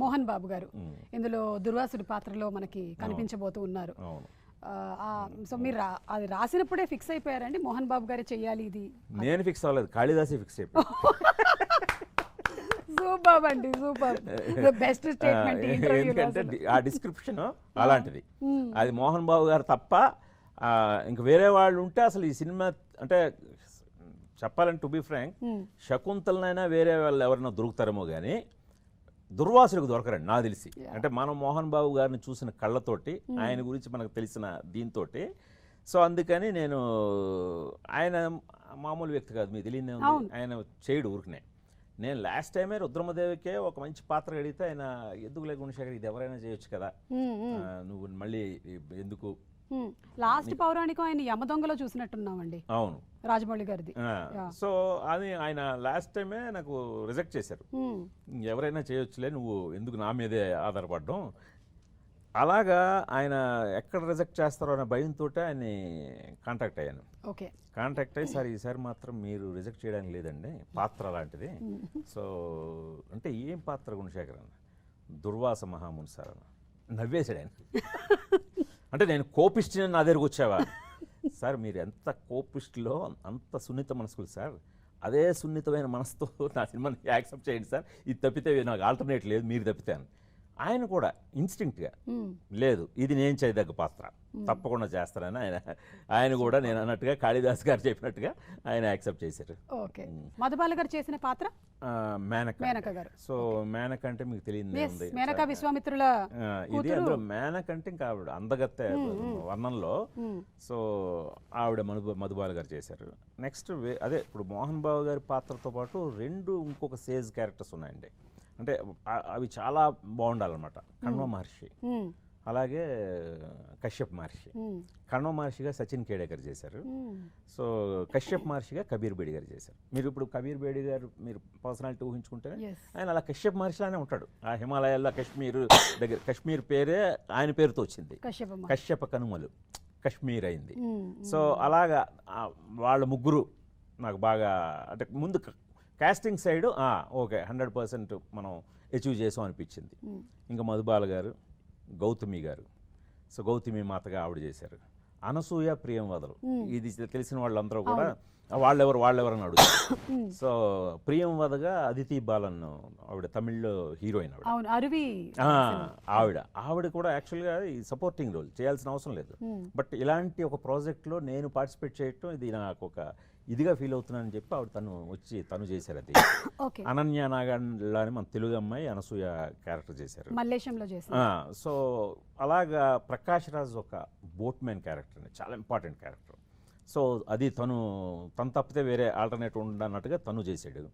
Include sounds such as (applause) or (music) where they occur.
మోహన్ బాబు గారు. ఇందులో దుర్వాసుడి పాత్రలో మనకి కనిపించబోతూ ఉన్నారు. సో మీరు అది రాసినప్పుడే ఫిక్స్ అయిపోయారండి మోహన్ బాబు గారే చెయ్యాలి ఇది? నేను ఫిక్స్ అవ్వలేదు కాళిదాసే ఫిక్స్ అయిపోయి (laughs) సూపర్ అండి సూపర్. బెస్ట్ స్టేట్మెంట్ (laughs) ఎందుకంటే ఆ డిస్క్రిప్షన్ అలాంటిది. అది మోహన్ బాబు గారు తప్ప ఇంక వేరే వాళ్ళు ఉంటే అసలు ఈ సినిమా అంటే చెప్పాలంటే టు బి ఫ్రాంక్ శకుంతలనైనా వేరే వాళ్ళు ఎవరైనా దొరుకుతారేమో కానీ దుర్వాసులకు దొరకరండి నాకు తెలిసి. అంటే మనం మోహన్ బాబు గారిని చూసిన కళ్ళతోటి ఆయన గురించి మనకు తెలిసిన దీంతో సో అందుకని నేను ఆయన మామూలు వ్యక్తి కాదు మీకు తెలియదే ఆయన చేయడు ఊరికనే. నేను లాస్ట్ టైమే రుద్రమదేవికే ఒక మంచి పాత్ర అడిగితే ఆయన ఎందుకు లేకుండా ఇది ఎవరైనా చేయొచ్చు కదా. ఆ, నువ్వు మళ్ళీ ఎందుకు లాస్ట్ పౌరాణికం ఆయన యమదొంగలో చూసినట్టున్నామండి. అవును. రాజమౌళి గారిది. సో అది ఆయన లాస్ట్ టైమే నాకు రిజెక్ట్ చేశారు. ఎవరైనా చేయొచ్చులే నువ్వు ఎందుకు నా మీదే ఆధారపడడం? అలాగా ఆయన ఎక్కడ రిజెక్ట్ చేస్తారో అనే భయంతో ఆయన్ని కాంటాక్ట్ అయ్యాను. ఓకే. కాంటాక్ట్ అయ్యి సార్ ఈసారి మాత్రం మీరు రిజెక్ట్ చేయడానికి లేదండి పాత్ర అలాంటిది. సో అంటే ఏం పాత్ర గుణశేఖర్ అన్న దుర్వాస మహాముని సార్ అన్న. నవ్వేశాడు ఆయన. అంటే నేను కోపిష్టిని నా దగ్గరకు వచ్చావా సార్ మీరు ఎంత కోపిస్ట్లో అంత సున్నిత మనసుకులు సార్. అదే సున్నితమైన మనసుతో నా సినిమాని యాక్సెప్ట్ చేయండి సార్. ఇది తప్పితే నాకు ఆల్టర్నేట్ లేదు మీరు తప్పితే అని. ఆయన కూడా ఇన్స్టింక్ట్గా. లేదు ఇది నేను చేయదగ్గ పాత్ర. తప్పకుండా చేస్తానని ఆయన ఆయన కూడా నేను అన్నట్టుగా కాళిదాస్ గారు చెప్పినట్టుగా ఆయన యాక్సెప్ట్ చేశారు. ఓకే. మధుబాల గారు చేసిన పాత్ర? మేనక. మేనక గారు. సో మేనక అంటే మీకు తెలియదు మేనక విశ్వామిత్రుల ఇది అందులో మేనక అంటే ఇంకా ఆవిడ అందగత్తె వర్ణంలో. సో ఆవిడ మధు మధుబాల గారు చేశారు. నెక్స్ట్ అదే ఇప్పుడు మోహన్ బాబు గారి పాత్రతో పాటు రెండు ఇంకొక సేజ్ క్యారెక్టర్స్ ఉన్నాయండి. అంటే అవి చాలా బాగుండాలన్నమాట. కణ్వ మహర్షి. అలాగే కశ్యప్ మహర్షి. కణ్వ మహర్షిగా సచిన్ కేడేకర్ చేశారు. సో కశ్యప్ మహర్షిగా కబీర్ బేడి గారు చేశారు. మీరు ఇప్పుడు కబీర్ బేడి గారు మీరు పర్సనాలిటీ ఊహించుకుంటే. ఆయన అలా కశ్యప్ మహర్షిలానే ఉంటాడు. ఆ హిమాలయాల్లో కశ్మీర్ దగ్గర కశ్మీర్ పేరే ఆయన పేరుతో వచ్చింది. కశ్యప కనుమలు. కశ్మీర్ అయింది. సో అలాగా వాళ్ళ ముగ్గురు నాకు బాగా అంటే ముందు casting side okay hundred percent మనం అచీవ్ చేసాం అనిపించింది. ఇంకా మధుబాల గారు గౌతమి గారు. సో గౌతమి మాతగా ఆవిడ చేశారు. అనసూయ ప్రియం వదలు. ఇది తెలిసిన వాళ్ళందరూ కూడా వాళ్ళెవరు వాళ్ళెవరు అని అడుగుతారు సో ప్రియం వదగా అదితి బాలన్ ఆవిడ తమిళ్ళో హీరోయిన్ ఆవిడ. అరువి ఆవిడ. ఆవిడ కూడా యాక్చువల్గా ఈ సపోర్టింగ్ రోల్ చేయాల్సిన అవసరం లేదు. బట్ ఇలాంటి ఒక ప్రాజెక్ట్లో నేను పార్టిసిపేట్ చేయటం ఇది నాకు ఒక ఇదిగా ఫీల్ అవుతున్నానని చెప్పి ఆవిడ తను వచ్చి తను చేశారు అది. అనన్య నాగండ్ల అని మన తెలుగు అమ్మాయి అనసూయ క్యారెక్టర్ చేశారు. మల్లేశంలో ఆ, సో అలాగా ప్రకాష్ రాజ్ ఒక బోట్ మ్యాన్ క్యారెక్టర్ చాలా ఇంపార్టెంట్ క్యారెక్టర్ సో అది తను తను తప్పితే వేరే ఆల్టర్నేట్ ఉండన్నట్టుగా తను చేశాడు.